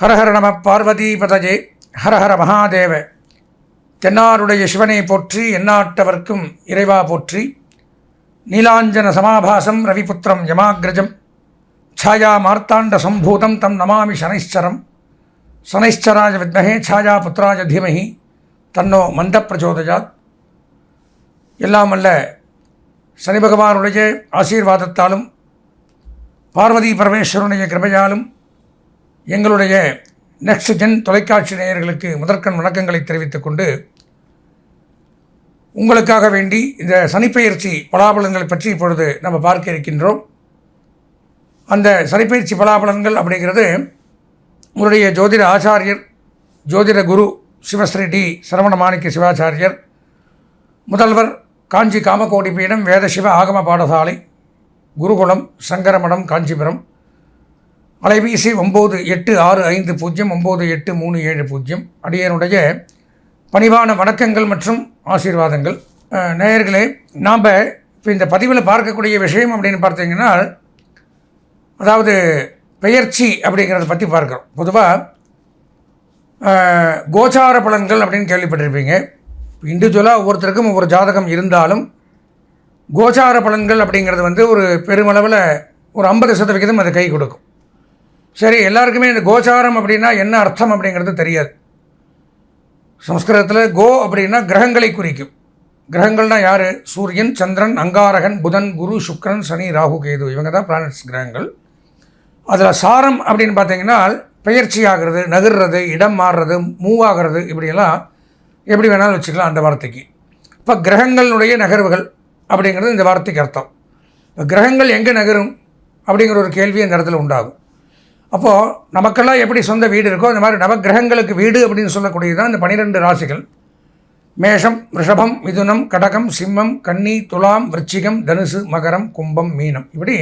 ஹரஹர நம பார்வதி பதஜே ஹரஹர மகாதேவ தென்னாருடைய சிவனை போற்றி எந்நாட்டவர்க்கும் இறைவா போற்றி நீலாஞ்சன சமாபாசம் ரவிபுத்திரம் யமாகிரஜம் ಛಾಯಾ ಮಾರ್ತಾಂಡ ಸಂಭೂತಂ ತಂ ನಮಾಮಿ ಶನೈಶ್ಚರಂ ಶನೈಶ್ಚರಾಯ ವಿದ್ಮಹೇ ಛಾಯಾ புத்திராய தீமஹி தன்னோ மந்த பிரச்சோதயாத் எல்லாம் அல்ல சனி பகவானுடைய ஆசீர்வாதத்தாலும் பார்வதி பரமேஸ்வரனுடைய கிருபையாலும் எங்களுடைய நெக்ஸ்ட் ஜென் தொலைக்காட்சி நேயர்களுக்கு முதற்கண் வணக்கங்களை தெரிவித்துக் கொண்டு உங்களுக்காக வேண்டி இந்த சனிப்பெயர்ச்சி பலாபலன்களை பற்றி இப்பொழுது நம்ம பார்க்க இருக்கின்றோம். அந்த சனிப்பெயர்ச்சி பலாபலன்கள் அப்படிங்கிறது உங்களுடைய ஜோதிட ஆச்சாரியர் ஜோதிட குரு சிவஸ்ரீ டி சரவண மாணிக்க சிவாச்சாரியர் முதல்வர் காஞ்சி காமகோடி பீடம் வேதசிவ ஆகம பாடசாலை குருகுலம் சங்கரமடம் காஞ்சிபுரம் அலைபேசி ஒம்பது எட்டு ஆறு ஐந்து பூஜ்ஜியம் ஒம்பது எட்டு மூணு ஏழு பூஜ்ஜியம். அடியனுடைய பணிவான வணக்கங்கள் மற்றும் ஆசீர்வாதங்கள். நேயர்களே நாம் இப்போ இந்த பதிவில் பார்க்கக்கூடிய விஷயம் அப்படின்னு பார்த்தீங்கன்னா அதாவது பெயர்ச்சி அப்படிங்கிறத பற்றி பார்க்குறோம். பொதுவாக கோச்சார பலன்கள் அப்படின்னு கேள்விப்பட்டிருப்பீங்க. இண்டிவிஜுவலாக ஒவ்வொருத்தருக்கும் ஒவ்வொரு ஜாதகம் இருந்தாலும் கோச்சார பலன்கள் அப்படிங்கிறது வந்து ஒரு பெருமளவில் ஒரு ஐம்பது சதவிகிதம் அது கை கொடுக்கும். சரி எல்லாருக்குமே இந்த கோச்சாரம் அப்படின்னா என்ன அர்த்தம் அப்படிங்கிறது தெரியாது. சம்ஸ்கிருதத்தில் கோ அப்படின்னா கிரகங்களை குறிக்கும். கிரகங்கள்னா யார்? சூரியன் சந்திரன் அங்காரகன் புதன் குரு சுக்ரன் சனி ராகு கேது. இவங்க தான் பிளானட்ஸ் கிரகங்கள். அதில் சாரம் அப்படின்னு பார்த்தீங்கன்னா பெயர்ச்சி ஆகிறது நகர்றது இடம் மாறுறது மூவ் ஆகிறது இப்படியெல்லாம் எப்படி வேணாலும் வச்சுக்கலாம் அந்த வார்த்தைக்கு. இப்போ கிரகங்களுடைய நகர்வுகள் அப்படிங்கிறது இந்த வார்த்தைக்கு அர்த்தம். இப்போ கிரகங்கள் எங்கே நகரும் அப்படிங்கிற ஒரு கேள்வி அந்த இடத்துல உண்டாகும். அப்போது நமக்கெல்லாம் எப்படி சொந்த வீடு இருக்கோ அந்த மாதிரி நவக்கிரகங்களுக்கு வீடு அப்படின்னு சொல்லக்கூடியது தான் இந்த பனிரெண்டு ராசிகள். மேஷம் ரிஷபம் மிதுனம் கடகம் சிம்மம் கன்னி துலாம் விருச்சிகம் தனுசு மகரம் கும்பம் மீனம். இப்படி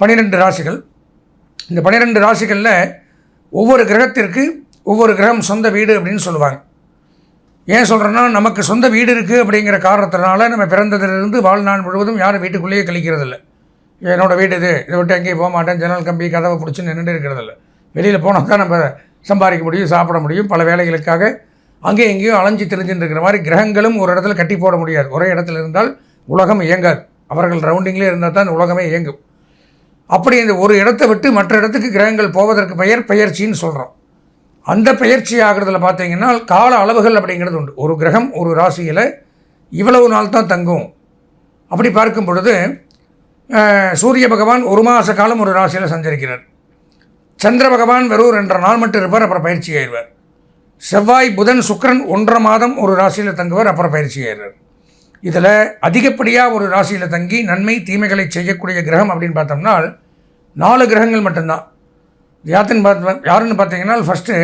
பனிரெண்டு ராசிகள். இந்த பனிரெண்டு ராசிகளில் ஒவ்வொரு கிரகத்திற்கு ஒவ்வொரு கிரகம் சொந்த வீடு அப்படின்னு சொல்லுவாங்க. ஏன் சொல்கிறேன்னா நமக்கு சொந்த வீடு இருக்குது அப்படிங்கிற காரணத்தினால நம்ம பிறந்ததிலிருந்து வாழ்நாள் முழுவதும் யாரும் வீட்டுக்குள்ளேயே கழிக்கிறதில்ல. என்னோடய வீடு இது. இதை விட்டு எங்கேயும் போக மாட்டேன். ஜன்னல் கம்பி கதவை பிடிச்சி நின்றுட்டு இருக்கிறதில்ல. வெளியில் போனால் தான் நம்ம சம்பாதிக்க முடியும் சாப்பிட முடியும். பல வேலைகளுக்காக அங்கேயும் எங்கேயும் அலைஞ்சு தெரிஞ்சுட்டு இருக்கிற மாதிரி கிரகங்களும் ஒரு இடத்துல கட்டி போட முடியாது. ஒரே இடத்துல இருந்தால் உலகம் இயங்காது. அவர்கள் ரவுண்டிங்லேயே இருந்தால் தான் உலகமே இயங்கும். அப்படி இந்த ஒரு இடத்தை விட்டு மற்ற இடத்துக்கு கிரகங்கள் போவதற்கு பெயர் பெயர்ச்சின்னு சொல்கிறோம் அந்த பெயர்ச்சி ஆகிறதுல பார்த்தீங்கன்னா கால அளவுகள் அப்படிங்கிறது உண்டு. ஒரு கிரகம் ஒரு ராசியில் இவ்வளவு நாள் தான் தங்கும். அப்படி பார்க்கும் பொழுது சூரிய பகவான் ஒரு மாத காலம் ஒரு ராசியில் சஞ்சரிக்கிறார். சந்திர பகவான் வெறும் ரெண்டரை நாள் மட்டும் இருப்பார் அப்புறம் பயிற்சி ஆயிடுவார். செவ்வாய் புதன் சுக்கிரன் ஒன்றரை மாதம் ஒரு ராசியில் தங்குவார் அப்புறம் பயிற்சி ஆயிடுறார் இதில் அதிகப்படியாக ஒரு ராசியில் தங்கி நன்மை தீமைகளை செய்யக்கூடிய கிரகம் அப்படின்னு பார்த்தோம்னா நாலு கிரகங்கள் மட்டும்தான். யாத்தின் பார்த்து யாருன்னு பார்த்தீங்கன்னா ஃபஸ்ட்டு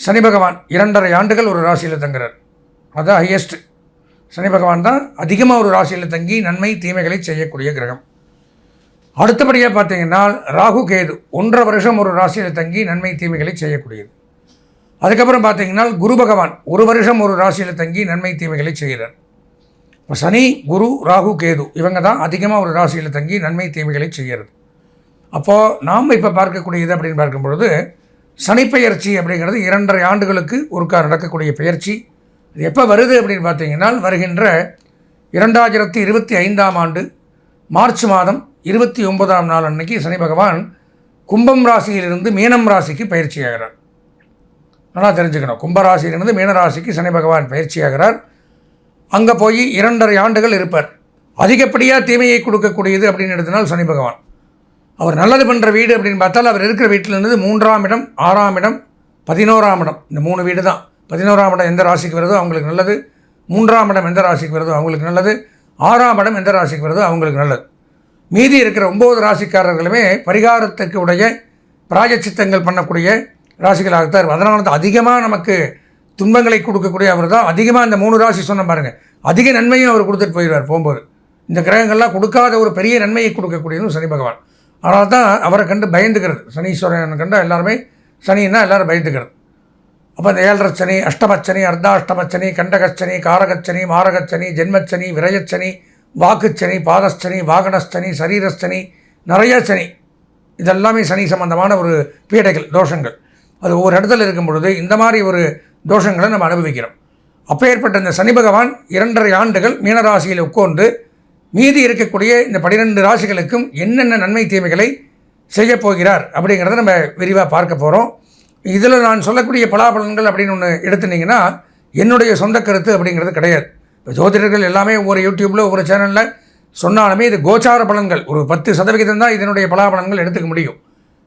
சனி பகவான் இரண்டரை ஆண்டுகள் ஒரு ராசியில் தங்குறார். அதுதான் ஹையஸ்ட் சனி பகவான் தான் அதிகமாக ஒரு ராசியில் தங்கி நன்மை தீமைகளை செய்யக்கூடிய கிரகம். அடுத்தபடியாக பார்த்தீங்கன்னா ராகு கேது ஒன்றரை வருஷம் ஒரு ராசியில் தங்கி நன்மை தீமைகளை செய்யக்கூடியது. அதுக்கப்புறம் பார்த்தீங்கன்னா குரு பகவான் ஒரு வருஷம் ஒரு ராசியில் தங்கி நன்மை தீமைகளை செய்கிறார். இப்போ சனி குரு ராகு கேது இவங்க தான் அதிகமாக ஒரு ராசியில் தங்கி நன்மை தீமைகளை செய்கிறது. அப்போது நாம் இப்போ பார்க்கக்கூடியது அப்படின்னு பார்க்கும் பொழுது சனிப்பெயர்ச்சி அப்படிங்கிறது இரண்டரை ஆண்டுகளுக்கு ஒருக்கா நடக்கக்கூடிய பெயர்ச்சி. எப்போ வருது அப்படின்னு பார்த்தீங்கன்னா வருகின்ற இரண்டாயிரத்தி இருபத்தி ஐந்தாம் ஆண்டு மார்ச் மாதம் இருபத்தி ஒன்பதாம் நாள் அன்னைக்கு சனி பகவான் கும்பம் ராசியிலிருந்து மீனம் ராசிக்கு பயிற்சி ஆகிறார் நல்லா தெரிஞ்சுக்கணும். கும்பராசியிலிருந்து மீனராசிக்கு சனி பகவான் பயிற்சியாகிறார். அங்கே போய் இரண்டரை ஆண்டுகள் இருப்பார். அதிகப்படியாக தீமையை கொடுக்கக்கூடியது அப்படின்னு எடுத்தினால் சனி பகவான். அவர் நல்லது பண்ணுற வீடு அப்படின்னு பார்த்தால் அவர் இருக்கிற வீட்டிலிருந்து மூன்றாம் இடம் ஆறாம் இடம் பதினோராம் இடம். இந்த மூணு வீடு தான் பதினோராம் இடம் எந்த ராசிக்கு வருதோ அவங்களுக்கு நல்லது. மூன்றாம் இடம் எந்த ராசிக்கு வருதோ அவங்களுக்கு நல்லது. ஆறாம் இடம் எந்த ராசிக்கு வருதோ அவங்களுக்கு நல்லது. மீதி இருக்கிற ஒம்பது ராசிக்காரர்களுமே பரிகாரத்துக்கு உடைய பிராயச்சித்தங்கள் பண்ணக்கூடிய ராசிகளாகத்தான் இருக்கும். அதனால தான் அதிகமாக நமக்கு துன்பங்களை கொடுக்கக்கூடிய அவர் தான். அதிகமாக இந்த மூணு ராசி சொன்ன பாருங்கள் அதிக நன்மையும் அவர் கொடுத்துட்டு போயிடுவார் போகும்போது. இந்த கிரகங்கள்லாம் கொடுக்காத ஒரு பெரிய நன்மையை கொடுக்கக்கூடியதும் சனி பகவான். அதனால தான் அவரை கண்டு பயந்துக்கிறது. சனீஸ்வரன் கண்டு எல்லாருமே சனின்னா எல்லாரும் பயந்துக்கிறது. அப்போ இந்த ஏழரை சனி அஷ்டமச்சனி அர்த்தாஷ்டமச்சனி கண்டகச்சனி காரகச்சனி மாரகச்சனி ஜென்மச்சனி விரயச்சனி வாக்குச்சனி பாதச்சனி வாகனஸ்தனி சரீரஸ்தனி நிறைய சனி இதெல்லாமே சனி சம்பந்தமான ஒரு பீடைகள் தோஷங்கள். அது ஒவ்வொரு இடத்துல இருக்கும் பொழுது இந்த மாதிரி ஒரு தோஷங்களை நம்ம அனுபவிக்கிறோம். அப்பேற்பட்ட இந்த சனி பகவான் இரண்டரை ஆண்டுகள் மீனராசியில் உட்கார்ந்து மீதி இருக்கக்கூடிய இந்த பன்னிரெண்டு ராசிகளுக்கும் என்னென்ன நன்மை தீமைகளை செய்யப் போகிறார் அப்படிங்கிறத நம்ம விரிவாக பார்க்க போகிறோம் இதில் நான் சொல்லக்கூடிய பலாபலன்கள் அப்படின்னு ஒன்று எடுத்துனீங்கன்னா என்னுடைய சொந்த கருத்து அப்படிங்கிறது கிடையாது. இப்போ ஜோதிடர்கள் எல்லாமே ஒவ்வொரு யூடியூப்பில் ஒவ்வொரு சேனலில் சொன்னாலுமே இது கோச்சார பலன்கள். ஒரு பத்து சதவிகிதம் தான் இதனுடைய பலாபலன்கள் எடுத்துக்க முடியும்.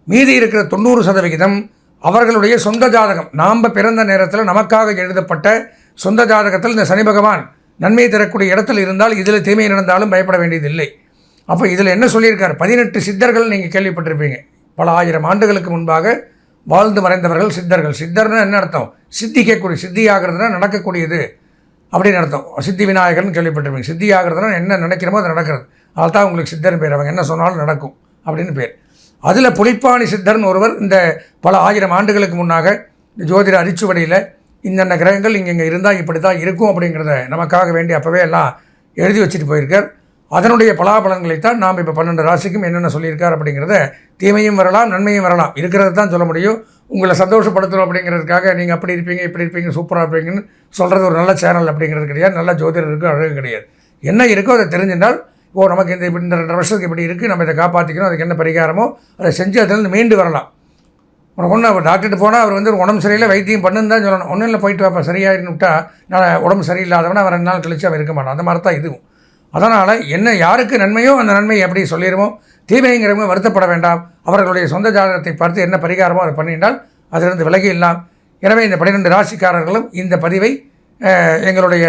மீதி இருக்கிற தொண்ணூறு சதவிகிதம் அவர்களுடைய சொந்த ஜாதகம். நாம் பிறந்த நேரத்தில் நமக்காக எழுதப்பட்ட சொந்த ஜாதகத்தில் இந்த சனி பகவான் நன்மை தரக்கூடிய இடத்துல இருந்தால் இதில் தீமை நடந்தாலும் பயப்பட வேண்டியதில்லை. அப்போ இதில் என்ன சொல்லியிருக்கார்? பதினெட்டு சித்தர்கள் நீங்கள் கேள்விப்பட்டிருப்பீங்க. பல ஆயிரம் ஆண்டுகளுக்கு முன்பாக வாழ்ந்து மறைந்தவர்கள் சித்தர்கள். சித்தர்னு என்ன அர்த்தம்? சித்திக்கக்கூடிய சித்தி ஆகிறதுனா நடக்கக்கூடியது. அப்படின்னு அர்த்தம். சித்தி விநாயகர்னு கேள்விப்பட்டிருப்பீங்க. சித்தி ஆகிறதுனா என்ன நினைக்கிறமோ அது நடக்கிறது. அதுதான் தான் உங்களுக்கு சித்தர்னு பேர். அவங்க என்ன சொன்னாலும் நடக்கும் அப்படின்னு பேர். அதில் புலிப்பாணி சித்தர்னு ஒருவர் இந்த பல ஆயிரம் ஆண்டுகளுக்கு முன்னாக இந்த ஜோதிட அரிச்சுவடியில் இந்தந்த கிரகங்கள் இங்கே இங்கே இருந்தால் இப்படி தான் இருக்கும் அப்படிங்கிறத நமக்காக வேண்டி அப்போவே எல்லாம் எழுதி வச்சுட்டு போயிருக்கார். அதனுடைய பலாபலன்களைத்தான் நாம் இப்போ பன்னெண்டு ராசிக்கும் என்னென்ன சொல்லியிருக்கார் அப்படிங்கிறத தீமையும் வரலாம் நன்மையும் வரலாம். இருக்கிறது தான் சொல்ல முடியும். உங்களை சந்தோஷப்படுத்தணும் அப்படிங்கிறதுக்காக நீங்கள் அப்படி இருப்பீங்க இப்படி இருப்பீங்க சூப்பராக இருப்பீங்கன்னு சொல்கிறது ஒரு நல்ல சேனல் அப்படிங்கிறது கிடையாது. நல்ல ஜோதிடருக்கு அழகு கிடையாது. என்ன இருக்கோ அதை தெரிஞ்சிருந்தால் ஓ நமக்கு இந்த இப்படி இந்த ரெண்டு வருஷத்துக்கு இப்படி இருக்குது நம்ம இதை காப்பாற்றிக்கணும் அதுக்கு என்ன பரிகாரமோ அதை செஞ்சு அதிலிருந்து மீண்டு வரலாம். உனக்கு ஒன்று அவர் டாக்டர்கிட்ட போனால் அவர் வந்து உடம்பு சரியில்லை வைத்தியம் பண்ணுன்னு தான் சொல்லணும். ஒன்றும் இல்லை போயிட்டு வாப்பா சரியாயின்னு விட்டா நான் உடம்பு சரியில்லாதவனா அவன் ரெண்டு நாள் கழிச்சு அவன் இருக்க மாட்டான். அந்த மாதிரி தான் இதுவும். அதனால் என்ன யாருக்கு நன்மையோ அந்த நன்மையை எப்படி சொல்லிடுவோம் தீமைங்கிறவங்க வருத்தப்பட வேண்டாம். அவர்களுடைய சொந்த ஜாதகத்தை பார்த்து என்ன பரிகாரமோ அதை பண்ணிட்டால் அதிலிருந்து விலகி இல்லாம். எனவே இந்த பன்னிரெண்டு ராசிக்காரர்களும் இந்த பதிவை எங்களுடைய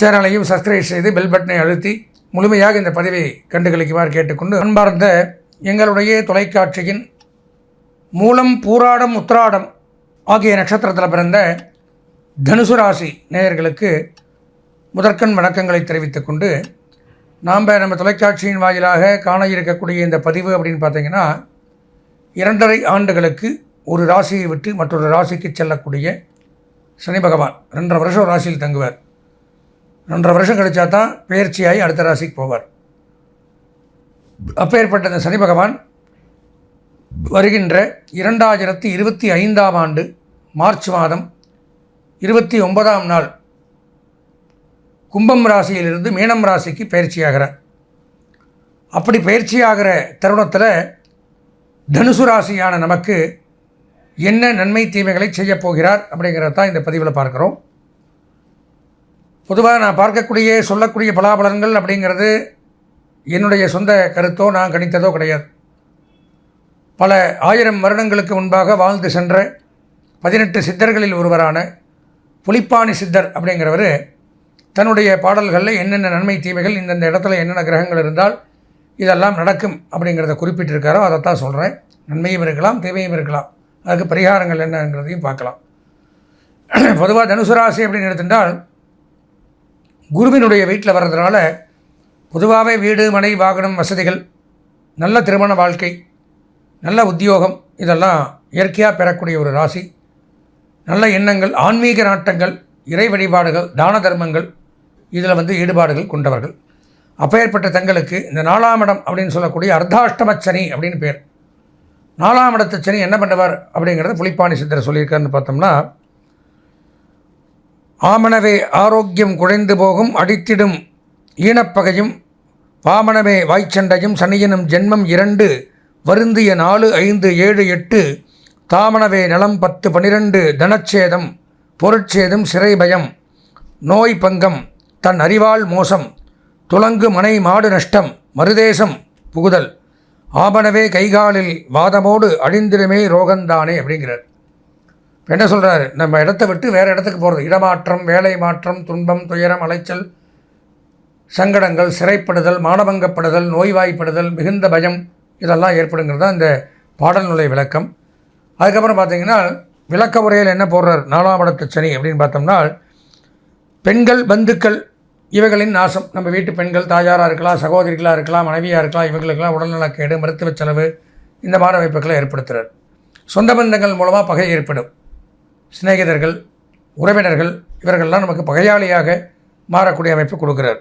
சேனலையும் சப்ஸ்கிரைப் செய்து பெல் பட்டனை அழுத்தி முழுமையாக இந்த பதிவை கண்டுகளிக்குமாறு கேட்டுக்கொண்டு அன்பார்ந்த எங்களுடைய தொலைக்காட்சியின் மூலம் பூராடம் உத்திராடம் ஆகிய நட்சத்திரத்தில் பிறந்த தனுசு ராசி நேயர்களுக்கு முதற்கண் வணக்கங்களை தெரிவித்துக் கொண்டு நாம் நம்ம தொலைக்காட்சியின் வாயிலாக காண இருக்கக்கூடிய இந்த பதிவு அப்படின்னு பார்த்தீங்கன்னா இரண்டரை ஆண்டுகளுக்கு ஒரு ராசியை விட்டு மற்றொரு ராசிக்கு செல்லக்கூடிய சனி பகவான். ரெண்டரை வருஷம் ராசியில் தங்குவார். ரெண்டரை வருஷம் கழிச்சா தான் பயிற்சியாகி அடுத்த ராசிக்கு போவார். அப்பேற்பட்ட இந்த சனி பகவான் வருகின்ற இரண்டாயிரத்தி இருபத்தி ஐந்தாம் ஆண்டு மார்ச் மாதம் இருபத்தி ஒன்பதாம் நாள் கும்பம் ராசியிலிருந்து மீனம் ராசிக்கு பயிற்சியாகிறார். அப்படி பயிற்சியாகிற தருணத்தில் தனுசு ராசியான நமக்கு என்ன நன்மை தீமைகளை செய்யப் போகிறார் அப்படிங்கிறத தான் இந்த பதிவில் பார்க்குறோம். பொதுவாக நான் பார்க்கக்கூடிய சொல்லக்கூடிய பலாபலன்கள் அப்படிங்கிறது என்னுடைய சொந்த கருத்தோ நான் கணித்ததோ கிடையாது. பல ஆயிரம் வருடங்களுக்கு முன்பாக வாழ்ந்து சென்ற பதினெட்டு சித்தர்களில் ஒருவரான புலிப்பாணி சித்தர் அப்படிங்கிறவர் தன்னுடைய பாடல்களில் என்னென்ன நன்மை தீமைகள் இந்தந்த இடத்துல என்னென்ன கிரகங்கள் இருந்தால் இதெல்லாம் நடக்கும் அப்படிங்கிறத குறிப்பிட்டிருக்காரோ அதைத்தான் சொல்கிறேன் நன்மையும் இருக்கலாம் தீமையும் இருக்கலாம். அதுக்கு பரிகாரங்கள் என்னங்கிறதையும் பார்க்கலாம். பொதுவாக தனுசு ராசி அப்படின்னு எடுத்துட்டால் குருவினுடைய வீட்டில் வர்றதுனால பொதுவாகவே வீடு மனை வாகனம் வசதிகள் நல்ல திருமண வாழ்க்கை நல்ல உத்தியோகம் இதெல்லாம் இயற்கையாக பெறக்கூடிய ஒரு ராசி. நல்ல எண்ணங்கள் ஆன்மீக நாட்டங்கள் இறை வழிபாடுகள் தான தர்மங்கள் இதில் வந்து ஈடுபாடுகள் கொண்டவர்கள். அப்பேற்பட்ட தங்களுக்கு இந்த நாலாம் இடம் அப்படின்னு சொல்லக்கூடிய அர்த்தாஷ்டம சனி அப்படின்னு பேர். நாலாம் இடத்து சனி என்ன பண்ணுவார் அப்படிங்கிறத புலிப்பாணி சித்தர் சொல்லியிருக்காருன்னு பார்த்தோம்னா ஆமணவே ஆரோக்கியம் குறைந்து போகும் அடித்திடும் ஈனப்பகையும் வாமனவே வாய்ச்சண்டையும் சனியனும் ஜென்மம் இரண்டு வருந்திய நாலு ஐந்து ஏழு எட்டு தாமனவே நலம் பத்து பனிரெண்டு தனச்சேதம் பொருட்சேதம் சிறை பயம் நோய் பங்கம் தன் அறிவால் மோசம் துலங்கு மனை மாடு நஷ்டம் மறுதேசம் புகுதல். ஆபனவே கைகாலில் வாதமோடு அழிந்திருமே ரோகந்தானே அப்படிங்கிறார். என்ன சொல்கிறார் நம்ம இடத்த விட்டு வேறு இடத்துக்கு போகிறது இடமாற்றம் வேலை மாற்றம் துன்பம் துயரம் அலைச்சல் சங்கடங்கள் சிறைப்படுதல் மானபங்கப்படுதல் நோய்வாய்ப்படுதல் மிகுந்த பயம் இதெல்லாம் ஏற்படுங்கிறது தான் இந்த பாடல் நுழை விளக்கம். அதுக்கப்புறம் பார்த்தீங்கன்னா விளக்க உரையில் என்ன போடுறார்? நாலாம் இடத்து சனி அப்படின்னு பார்த்தோம்னா பெண்கள் பந்துக்கள் இவைகளின் நாசம். நம்ம வீட்டு பெண்கள் தாயாராக இருக்கலாம் சகோதரிகளாக இருக்கலாம் மனைவியாக இருக்கலாம் இவங்களுக்கெல்லாம் உடல்நலக்கேடு மருத்துவ செலவு இந்த மாதிரி அமைப்புகளை ஏற்படுத்துகிறார் சொந்த பந்தங்கள் மூலமாக பகை ஏற்படும். சிநேகிதர்கள் உறவினர்கள் இவர்கள்லாம் நமக்கு பகையாளியாக மாறக்கூடிய அமைப்பு கொடுக்குறார்.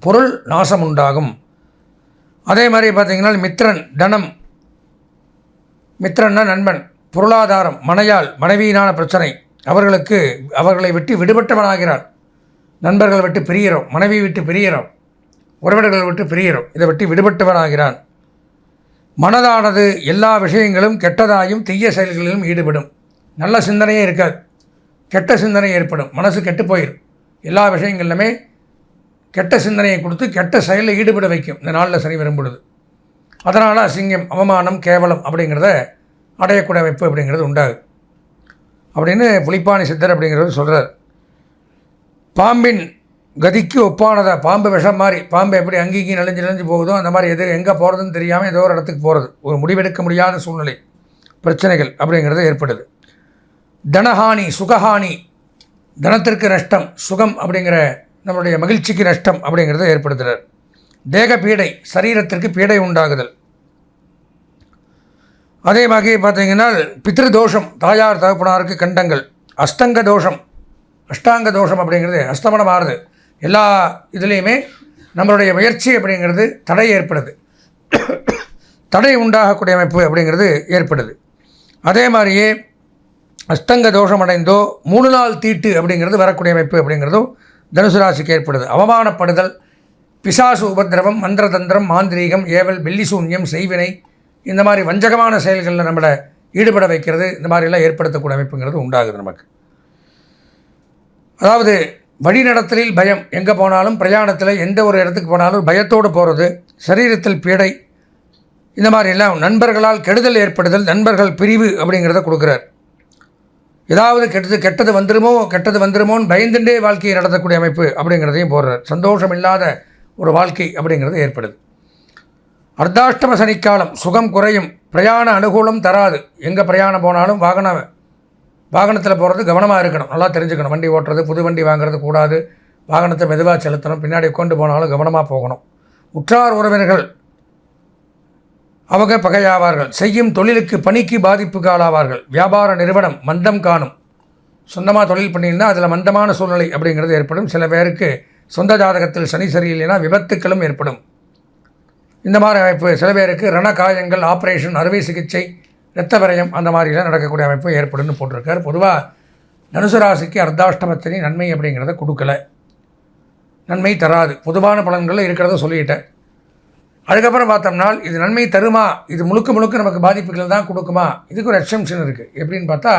பொருள் நாசம் உண்டாகும். அதே மாதிரி பார்த்தீங்கன்னா மித்ரன் தனம். மித்ரன்னா நண்பன் பொருளாதாரம் மனையால் மனைவியினான பிரச்சனை. அவர்களுக்கு அவர்களை விட்டு விடுபட்டவனாகிறான். நண்பர்கள் விட்டு பிரிகிறோம் மனைவி விட்டு பிரிகிறோம் உறவினர்கள் விட்டு பிரிகிறோம் இதை விட்டு விடுபட்டவனாகிறான். மனதானது எல்லா விஷயங்களும் கெட்டதாயும் தீய செயல்களிலும் ஈடுபடும். நல்ல சிந்தனையே இருக்காது. கெட்ட சிந்தனை ஏற்படும். மனசு கெட்டு போயிடும் எல்லா விஷயங்களிலுமே கெட்ட சிந்தனையை கொடுத்து கெட்ட செயலில் ஈடுபட வைக்கும். இந்த நாளில் சனி வரும் பொழுது. அதனால் அசிங்கம் அவமானம் கேவலம் அப்படிங்கிறத அடையக்கூடிய வைப்பு அப்படிங்கிறது உண்டாகும் அப்படின்னு புலிப்பாணி சித்தர் அப்படிங்கிறது சொல்கிறார் பாம்பின் கதிக்கு ஒப்பானதை? பாம்பு விஷம் மாதிரி. பாம்பு எப்படி அங்கேயும் இங்கேயும் நெளிஞ்சு நெளிஞ்சு போகுதோ அந்த மாதிரி எது எங்கே போகிறதுன்னு தெரியாமல் ஏதோ ஒரு இடத்துக்கு போகிறது ஒரு முடிவெடுக்க முடியாத சூழ்நிலை. பிரச்சனைகள் அப்படிங்கிறது ஏற்படுது. தனஹானி சுகஹானி தனத்திற்கு நஷ்டம் சுகம் அப்படிங்கிற நம்மளுடைய மகிழ்ச்சிக்கு நஷ்டம் அப்படிங்கிறத ஏற்படுத்துகிறார் தேக பீடை சரீரத்திற்கு பீடை உண்டாகுதல். அதே மாதிரி பார்த்தீங்கன்னா பித்ரு தோஷம் தாயார் தகப்பனாருக்கு கண்டங்கள் அஷ்டங்க தோஷம் அஷ்டாங்க தோஷம் அப்படிங்கிறது அஸ்தமனம் ஆறுது எல்லா இதுலேயுமே நம்மளுடைய முயற்சி அப்படிங்கிறது தடை ஏற்படுது. தடை உண்டாகக்கூடிய அமைப்பு அப்படிங்கிறது ஏற்படுது. அதே மாதிரியே அஷ்டங்க தோஷம் அடைந்தோ மூணு நாள் தீட்டு அப்படிங்கிறது வரக்கூடிய அமைப்பு அப்படிங்கிறதும் தனுசு ராசிக்கு ஏற்படுது. அவமானப்படுதல் பிசாசு உபதிரவம் மந்திரதந்திரம் மாந்திரீகம் ஏவல் வெள்ளிசூன்யம் செய்வினை இந்த மாதிரி வஞ்சகமான செயல்களில் நம்மளை ஈடுபட வைக்கிறது இந்த மாதிரிலாம் ஏற்படுத்தக்கூடிய அமைப்புங்கிறது உண்டாகுது நமக்கு. அதாவது வழிநடத்தலில் பயம் எங்கே போனாலும் பிரயாணத்தில் எந்த ஒரு இடத்துக்கு போனாலும் பயத்தோடு போகிறது சரீரத்தில் பீடை இந்த மாதிரிலாம் நண்பர்களால் கெடுதல் ஏற்படுதல் நண்பர்கள் பிரிவு அப்படிங்கிறத கொடுக்குறார். ஏதாவது கெட்டது கெட்டது வந்துருமோ கெட்டது வந்துருமோன்னு பயந்துண்டே வாழ்க்கையை நடத்தக்கூடிய அமைப்பு அப்படிங்கிறதையும் போடுறார். சந்தோஷம் இல்லாத ஒரு வாழ்க்கை அப்படிங்கிறது ஏற்படுது. அர்த்தாஷ்டம சனிக்காலம் சுகம் குறையும் பிரயாண அனுகூலம் தராது. எங்கே பிரயாணம் போனாலும் வாகன வாகனத்தில் போகிறது கவனமாக இருக்கணும். நல்லா தெரிஞ்சுக்கணும். வண்டி ஓட்டுறது புது வண்டி வாங்குறது கூடாது. வாகனத்தை மெதுவாக செலுத்தணும். பின்னாடி கொண்டு போனாலும் கவனமாக போகணும். உற்றார் உறவினர்கள் அவங்க பகையாவார்கள். செய்யும் தொழிலுக்கு பணிக்கு பாதிப்புக்கு ஆளாவார்கள். வியாபார நிறுவனம் மந்தம் காணும். சொந்தமாக தொழில் பண்ணியிருந்தால் அதில் மந்தமான சூழ்நிலை அப்படிங்கிறது ஏற்படும். சில பேருக்கு சொந்த ஜாதகத்தில் சனி சரியில்லைனா விபத்துக்களும் ஏற்படும். இந்த மாதிரி அமைப்பு. சில பேருக்கு ரணகாயங்கள் ஆப்ரேஷன் அறுவை சிகிச்சை இரத்த விரயம் அந்த மாதிரிலாம் நடக்கக்கூடிய அமைப்பு ஏற்படும்னு போட்டிருக்கார். பொதுவாக தனுசு ராசிக்கு அர்த்தாஷ்டமத்தினி நன்மை அப்படிங்கிறத கொடுக்கல. நன்மை தராது. பொதுவான பலன்களில் இருக்கிறத சொல்லிட்டேன். அதுக்கப்புறம் பார்த்தோம்னா இது நன்மை தருமா? இது முழுக்க முழுக்க நமக்கு பாதிப்புகள் தான் கொடுக்குமா? இதுக்கு ஒரு எக்ஸம்ஷன் இருக்குது எப்படின்னு பார்த்தா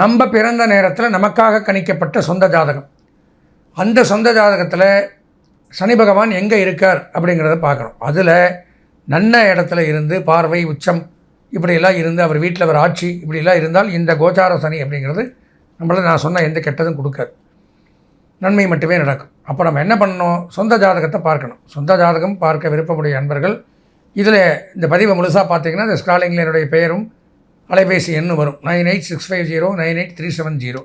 நம்ம பிறந்த நேரத்தில் நமக்காக கணிக்கப்பட்ட சொந்த ஜாதகம். அந்த சொந்த ஜாதகத்தில் சனி பகவான் எங்கே இருக்கார் அப்படிங்கிறத பார்க்குறோம் அதில் நன்ன இடத்துல இருந்து பார்வை உச்சம் இப்படியெல்லாம் இருந்து அவர் வீட்டில் அவர் ஆட்சி இப்படியெல்லாம் இருந்தால் இந்த கோச்சார சனி அப்படிங்கிறது நம்மளை நான் சொன்ன எந்த கெட்டதும் கொடுக்காது. நன்மை மட்டுமே நடக்கும். அப்போ நம்ம என்ன பண்ணணும்? சொந்த ஜாதகத்தை பார்க்கணும். சொந்த ஜாதகம் பார்க்க விருப்பமுடைய அன்பர்கள் இதில் இந்த பதிவை முழுசாக பார்த்தீங்கன்னா இந்த ஸ்க்ராலிங்கில் என்னுடைய பெயரும் அலைபேசி எண்ணும் வரும். Nine eight six five zero nine eight three seven zero.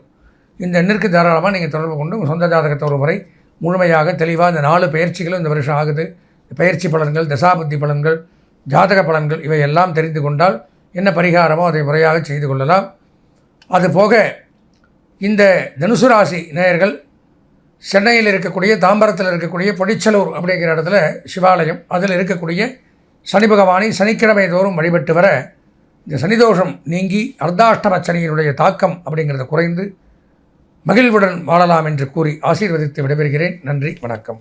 இந்த எண்ணிற்கு தாராளமாக நீங்கள் தொடர்பு கொண்டு உங்கள் சொந்த ஜாதகத்தை ஒரு முறை முழுமையாக தெளிவாக இந்த நாலு பயிற்சிகளும் இந்த வருஷம் ஆகுது. பயிற்சி பலன்கள் தசாபுத்தி பலன்கள் ஜாதக பலன்கள் இவை எல்லாம் தெரிந்து கொண்டால் என்ன பரிகாரமோ அதை முறையாக செய்து கொள்ளலாம். அதுபோக இந்த தனுசு ராசி நேயர்கள் சென்னையில் இருக்கக்கூடிய தாம்பரத்தில் இருக்கக்கூடிய பொடிச்சலூர் அப்படிங்கிற இடத்துல சிவாலயம் அதில் இருக்கக்கூடிய சனி பகவானை சனிக்கிழமை தோறும் வழிபட்டு வர இந்த சனிதோஷம் நீங்கி அர்த்தாஷ்டம சனியினுடைய தாக்கம் அப்படிங்கிறத குறைந்து மகிழ்வுடன் வாழலாம் என்று கூறி ஆசீர்வதித்து விடைபெறுகிறேன். நன்றி வணக்கம்.